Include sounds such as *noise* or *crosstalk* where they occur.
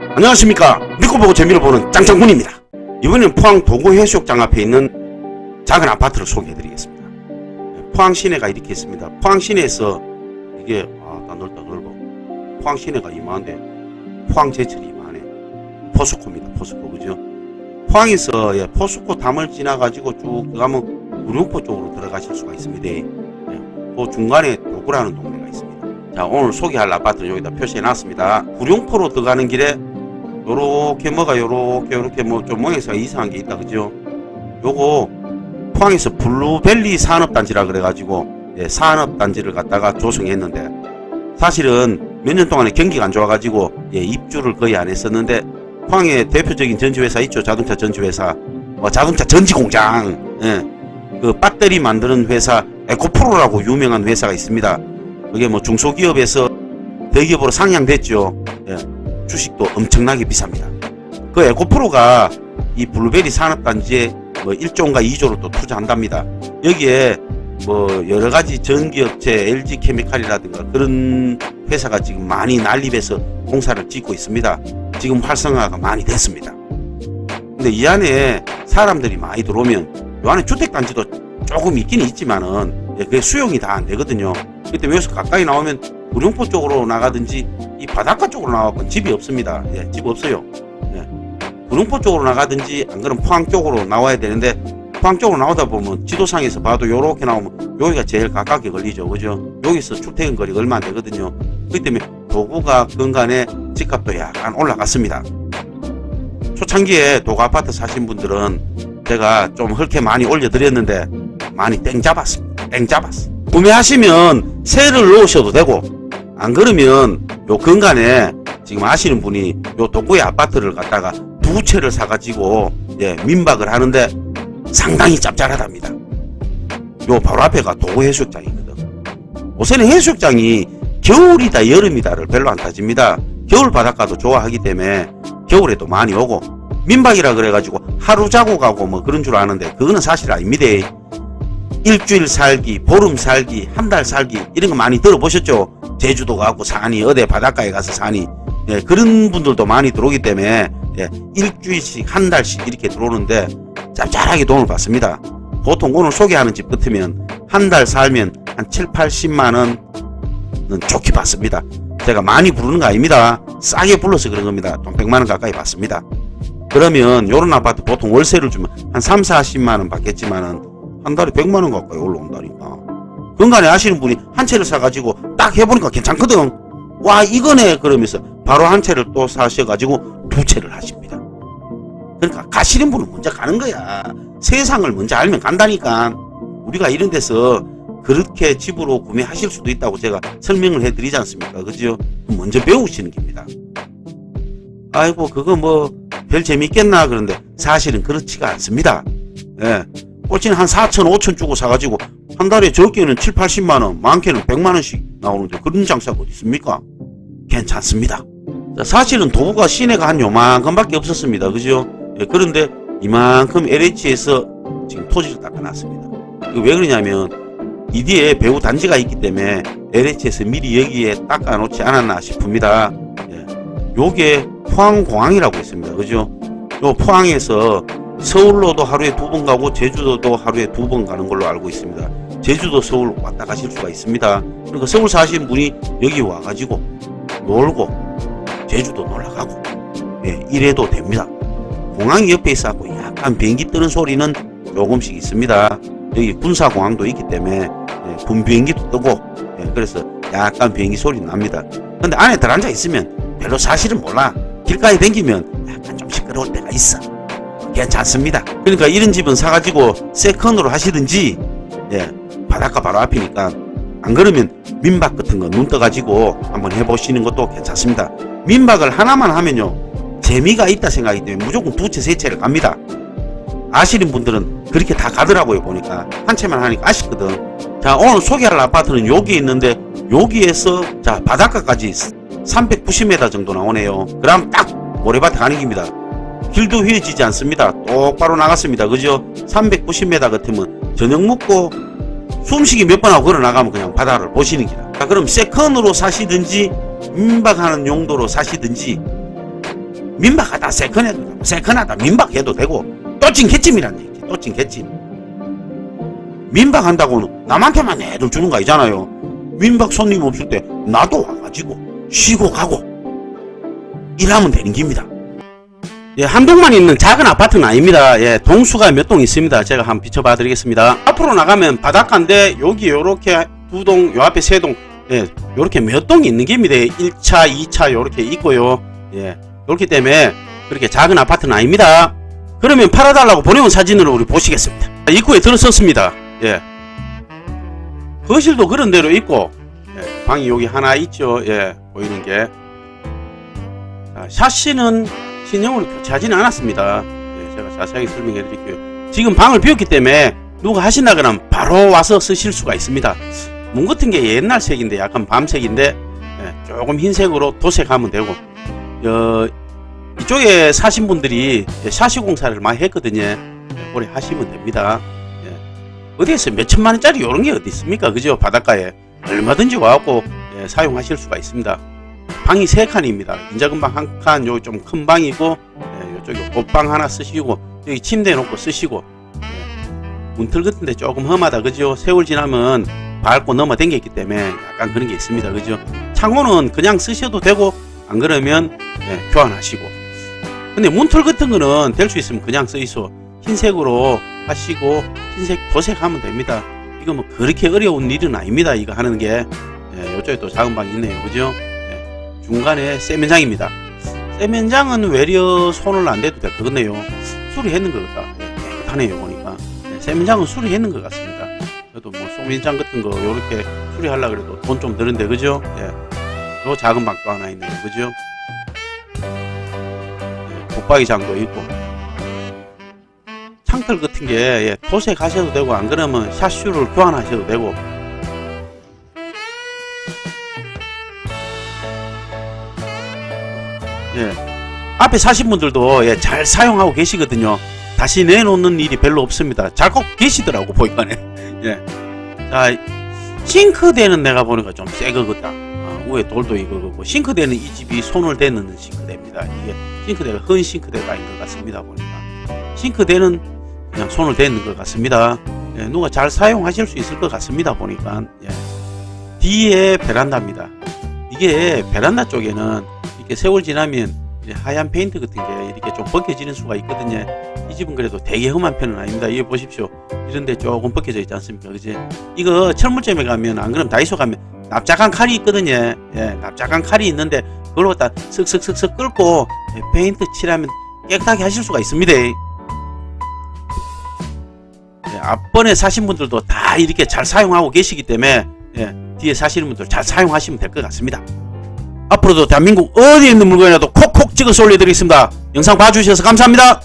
안녕하십니까. 믿고 보고 재미를 보는 짱짱군입니다. 이번엔 포항 도구 해수욕장 앞에 있는 작은 아파트를 소개해드리겠습니다. 포항 시내가 이렇게 있습니다. 포항 시내에서 이게 아다 넓다 넓어 포항 시내가 이만한데 포항 제철이 이만해. 포스코입니다. 포스코 그죠? 포항에서 예, 포스코 담을 지나가지고 쭉 가면 구룡포 쪽으로 들어가실 수가 있습니다. 예, 그 중간에 도구라는 동네가 있습니다. 자 오늘 소개할 아파트는 여기다 표시해 놨습니다. 구룡포로 들어가는 길에 요렇게 뭐가 요렇게 요렇게 뭐 좀 모양새가 이상한 게 있다 그죠? 요거 포항에서 블루벨리 산업단지라 그래가지고 예, 산업단지를 갖다가 조성했는데 사실은 몇 년 동안에 경기가 안 좋아가지고 예, 입주를 거의 안 했었는데 포항의 대표적인 전지회사 있죠? 자동차 전지회사. 어, 자동차 전지공장. 예, 그 배터리 만드는 회사 에코프로라고 유명한 회사가 있습니다. 그게 뭐 중소기업에서 대기업으로 상향됐죠. 예, 주식도 엄청나게 비쌉니다. 그 에코프로가 이 블루베리 산업단지에 뭐 1조인가 2조를 또 투자한답니다. 여기에 뭐 여러 가지 전기업체 LG 케미칼이라든가 그런 회사가 지금 많이 난립해서 공사를 짓고 있습니다. 지금 활성화가 많이 됐습니다. 근데 이 안에 사람들이 많이 들어오면 이 안에 주택단지도 조금 있긴 있지만은 예, 그게 수용이 다 안 되거든요. 그때 여기서 가까이 나오면 구룡포 쪽으로 나가든지 이 바닷가 쪽으로 나가고 집이 없습니다. 예, 집 없어요. 예. 구룡포 쪽으로 나가든지 안 그러면 포항 쪽으로 나와야 되는데 포항 쪽으로 나오다 보면 지도상에서 봐도 요렇게 나오면 여기가 제일 가깝게 걸리죠. 그죠? 여기서 출퇴근 거리가 얼마 안 되거든요. 그렇기 때문에 도구가 근간에 집값도 약간 올라갔습니다. 초창기에 도구 아파트 사신 분들은 제가 좀 헐게 많이 올려드렸는데 많이 땡 잡았습니다. 땡 잡았어. 구매하시면 세를 넣으셔도 되고 안 그러면 요 근간에 지금 아시는 분이 요 동구의 아파트를 갖다가 두 채를 사가지고 예, 민박을 하는데 상당히 짭짤하답니다. 요 바로 앞에가 도구 해수욕장이거든. 요새는 해수욕장이 겨울이다 여름이다를 별로 안 따집니다. 겨울 바닷가도 좋아하기 때문에 겨울에도 많이 오고 민박이라 그래가지고 하루 자고 가고 뭐 그런 줄 아는데 그거는 사실 아닙니다. 일주일 살기, 보름 살기, 한 달 살기 이런 거 많이 들어보셨죠? 제주도 가고 사니 어디 바닷가에 가서 사니 예, 그런 분들도 많이 들어오기 때문에 예, 일주일씩 한 달씩 이렇게 들어오는데 짭짤하게 돈을 받습니다. 보통 오늘 소개하는 집 같으면 한 달 살면 한 7, 80만 원은 좋게 받습니다. 제가 많이 부르는 거 아닙니다. 싸게 불러서 그런 겁니다. 돈 100만 원 가까이 받습니다. 그러면 요런 아파트 보통 월세를 주면 한 3, 40만 원 받겠지만은 한 달에 100만 원 가까이 올라온다니까. 근간에 아시는 분이 한 채를 사가지고 딱 해보니까 괜찮거든. 와 이거네 그러면서 바로 한 채를 또 사셔가지고 두 채를 하십니다. 그러니까 가시는 분은 먼저 가는 거야. 세상을 먼저 알면 간다니까. 우리가 이런 데서 그렇게 집으로 구매하실 수도 있다고 제가 설명을 해드리지 않습니까? 그죠? 먼저 배우시는 겁니다. 아이고 그거 뭐 별 재밌겠나 그런데 사실은 그렇지가 않습니다. 예. 꼴찌는 한 4천, 5천 주고 사가지고 한 달에 적게는 7, 80만 원, 많게는 100만 원씩 나오는데 그런 장사가 어디 있습니까? 괜찮습니다. 자, 사실은 도구가 시내가 한 요만큼밖에 없었습니다. 그죠? 예, 그런데 이만큼 LH에서 지금 토지를 닦아놨습니다. 왜 그러냐면 이 뒤에 배후 단지가 있기 때문에 LH에서 미리 여기에 닦아놓지 않았나 싶습니다. 예. 요게 포항공항이라고 있습니다. 그죠? 요 포항에서 서울로도 하루에 두 번 가고 제주도도 하루에 두 번 가는 걸로 알고 있습니다. 제주도 서울 왔다 가실 수가 있습니다. 그러니까 서울 사시는 분이 여기 와가지고 놀고 제주도 놀러 가고 예, 이래도 됩니다. 공항이 옆에 있어갖고 약간 비행기 뜨는 소리는 조금씩 있습니다. 여기 군사공항도 있기 때문에 예, 군 비행기도 뜨고 예, 그래서 약간 비행기 소리 납니다. 근데 안에 들어앉아 있으면 별로 사실은 몰라. 길가에 댕기면 약간 좀 시끄러울 때가 있어. 괜찮습니다. 그러니까 이런 집은 사가지고 세컨으로 하시든지 예, 바닷가 바로 앞이니까 안 그러면 민박 같은 거 눈 떠가지고 한번 해보시는 것도 괜찮습니다. 민박을 하나만 하면요 재미가 있다 생각하기 때문에 무조건 두 채 세 채를 갑니다. 아시는 분들은 그렇게 다 가더라고요 보니까 한 채만 하니까 아쉽거든. 자 오늘 소개할 아파트는 여기 있는데 여기에서 자 바닷가까지 390m 정도 나오네요. 그럼 딱 모래밭에 가는 길입니다. 길도 휘어지지 않습니다. 똑바로 나갔습니다. 그죠? 390m 같으면 저녁 먹고 숨쉬기 몇 번 하고 걸어 나가면 그냥 바다를 보시는 기라. 자, 그럼 세컨으로 사시든지 민박하는 용도로 사시든지 민박하다 세컨해도 되고 세컨하다 민박해도 되고 또찐 개찜이라는 얘기 또찐 개찜. 민박한다고 남한테만 애를 주는 거 아니잖아요. 민박 손님 없을 때 나도 와가지고 쉬고 가고 일하면 되는 겁니다 예, 한 동만 있는 작은 아파트는 아닙니다. 예, 동수가 몇 동 있습니다. 제가 한번 비춰봐 드리겠습니다. 앞으로 나가면 바닷가인데 여기 요렇게 두 동, 요 앞에 세 동, 예, 요렇게 몇 동이 있는 겁니다. 1차, 2차 요렇게 있고요. 예, 그렇기 때문에 그렇게 작은 아파트는 아닙니다. 그러면 팔아달라고 보내온 사진으로 우리 보시겠습니다. 입구에 들어섰습니다. 예. 거실도 그런 대로 있고, 예, 방이 여기 하나 있죠. 예, 보이는 게. 자, 샤시는 신형으로 교체하지는 않았습니다. 예, 제가 자세하게 설명해 드릴게요. 지금 방을 비웠기 때문에 누가 하신다 그러면 바로 와서 쓰실 수가 있습니다. 문 같은 게 옛날 색인데 약간 밤색인데 예, 조금 흰색으로 도색하면 되고 어, 이쪽에 사신 분들이 예, 샤시 공사를 많이 했거든요. 예, 오래 하시면 됩니다. 예. 어디에서 몇 천만 원짜리 이런 게 어디 있습니까? 그죠? 바닷가에 얼마든지 와갖고 예, 사용하실 수가 있습니다. 방이 세 칸입니다. 인자금방 한 칸, 요 좀 큰 방이고, 예, 요쪽에 옷방 하나 쓰시고, 여기 침대 놓고 쓰시고, 예, 문틀 같은데 조금 험하다, 그죠? 세월 지나면 밟고 넘어 댕겼기 때문에 약간 그런 게 있습니다, 그죠? 창호는 그냥 쓰셔도 되고, 안 그러면 예, 교환하시고. 근데 문틀 같은 거는 될 수 있으면 그냥 쓰이소. 흰색으로 하시고, 흰색 도색하면 됩니다. 이거 뭐 그렇게 어려운 일은 아닙니다, 이거 하는 게. 예, 요쪽에 또 작은 방이 있네요, 그죠? 중간에 세면장입니다. 세면장은 외려 손을 안 대도 될것 같네요. 수리했는 것 같다. 예, 깨끗하네요, 보니까. 예, 세면장은 수리했는 것 같습니다. 그래도 뭐 소면장 같은 거 요렇게 수리하려 그래도 돈 좀 드는데, 그죠? 예. 요 작은 방도 하나 있네요, 그죠? 예, 붙박이 장도 있고. 창틀 같은 게 예, 도색하셔도 되고 안 그러면 샤슈를 교환하셔도 되고 예. 앞에 사신 분들도 예, 잘 사용하고 계시거든요. 다시 내놓는 일이 별로 없습니다. 잘 꼭 계시더라고 보니까네. *laughs* 예. 자, 싱크대는 내가 보니까 좀 새 거 같다. 아, 위에 돌도 이거 같고 싱크대는 이 집이 손을 대는 싱크대입니다. 이게 싱크대가 헌 싱크대가 아닌 것 같습니다. 보니까 싱크대는 그냥 손을 대는 것 같습니다. 예, 누가 잘 사용하실 수 있을 것 같습니다. 보니까 예. 뒤에 베란다입니다. 이게 베란다 쪽에는 이렇게 세월 지나면 하얀 페인트 같은 게 이렇게 좀 벗겨지는 수가 있거든요. 이 집은 그래도 되게 험한 편은 아닙니다. 이거 보십시오. 이런데 조금 벗겨져 있지 않습니까? 그지? 이거 철물점에 가면 안 그러면 다이소 가면 납작한 칼이 있거든요. 예, 납작한 칼이 있는데 그걸로 딱 슥슥슥슥 끌고 예, 페인트 칠하면 깨끗하게 하실 수가 있습니다. 예, 앞번에 사신 분들도 다 이렇게 잘 사용하고 계시기 때문에 예, 뒤에 사시는 분들 잘 사용하시면 될 것 같습니다. 앞으로도 대한민국 어디에 있는 물건이라도 콕콕 찍어서 올려드리겠습니다. 영상 봐주셔서 감사합니다.